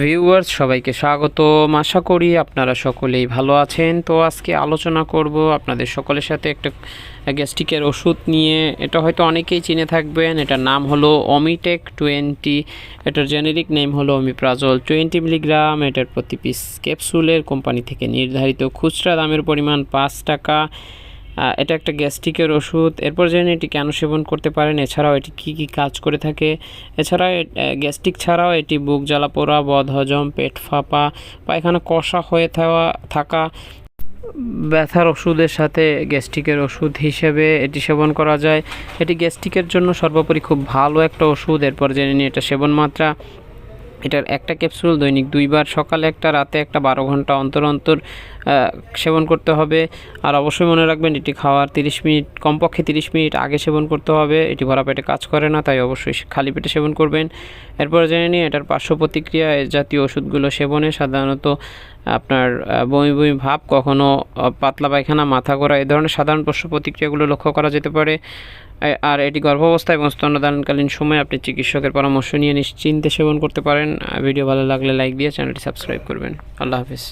Viewers সবাইকে স্বাগতম। আশা করি আপনারা সকলেই ভালো আছেন। তো আজকে আলোচনা করব আপনাদের সকলের সাথে একটা গ্যাস্ট্রিকের ওষুধ নিয়ে। এটা হয়তো অনেকেই চিনে থাকবেন। এটার নাম হলো অমিটেক টোয়েন্টি এটার জেনেরিক নেম হলো অমিপ্রাজল টোয়েন্টি মিলিগ্রাম এটার প্রতি পিস ক্যাপসুলের কোম্পানি থেকে নির্ধারিত খুচরা দামের পরিমাণ পাঁচ টাকা। এটা একটা গ্যাস্ট্রিকের ওষুধ। এরপর জেনে এটি কেন সেবন করতে পারেন। এছাড়াও এটি কী কী কাজ করে থাকে। এছাড়া গ্যাস্ট্রিক ছাড়াও এটি বুক জ্বালা পোড়া, বদহজম, পেট ফাঁপা, পায়খানা কষা হয়ে থাকা থাকা, ব্যথার ওষুধের সাথে গ্যাস্ট্রিকের ওষুধ হিসেবে এটি সেবন করা যায়। এটি গ্যাস্ট্রিকের জন্য সর্বোপরি খুব ভালো একটা ওষুধ। এরপর জেনে নিই এটা সেবন মাত্রা। এটার একটা ক্যাপসুল দৈনিক দুইবার, সকালে একটা, রাতে একটা, বারো ঘণ্টা অন্তর অন্তর সেবন করতে হবে। আর অবশ্যই মনে রাখবেন, এটি খাওয়ার তিরিশ মিনিট, কমপক্ষে তিরিশ মিনিট আগে সেবন করতে হবে। এটি ভরা পেটে কাজ করে না, তাই অবশ্যই খালি পেটে সেবন করবেন। এরপর জেনে নিই এটার পার্শ্ব প্রতিক্রিয়া জাতীয় ওষুধগুলো সেবনে সাধারণত আপনার বমি বমি ভাব কখনও পাতলা পায়খানা, মাথা ঘোরা, এই ধরনের সাধারণ পশু প্রতিক্রিয়াগুলো লক্ষ্য করা যেতে পারে। আর এটি গর্ভাবস্থা এবং স্তন্যদানকালীন সময় আপনি চিকিৎসকের পরামর্শ নিয়ে নিশ্চিন্তে সেবন করতে পারেন। ভিডিও ভালো লাগলে লাইক দিয়ে চ্যানেলটি সাবস্ক্রাইব করবেন। আল্লাহ হাফিজ।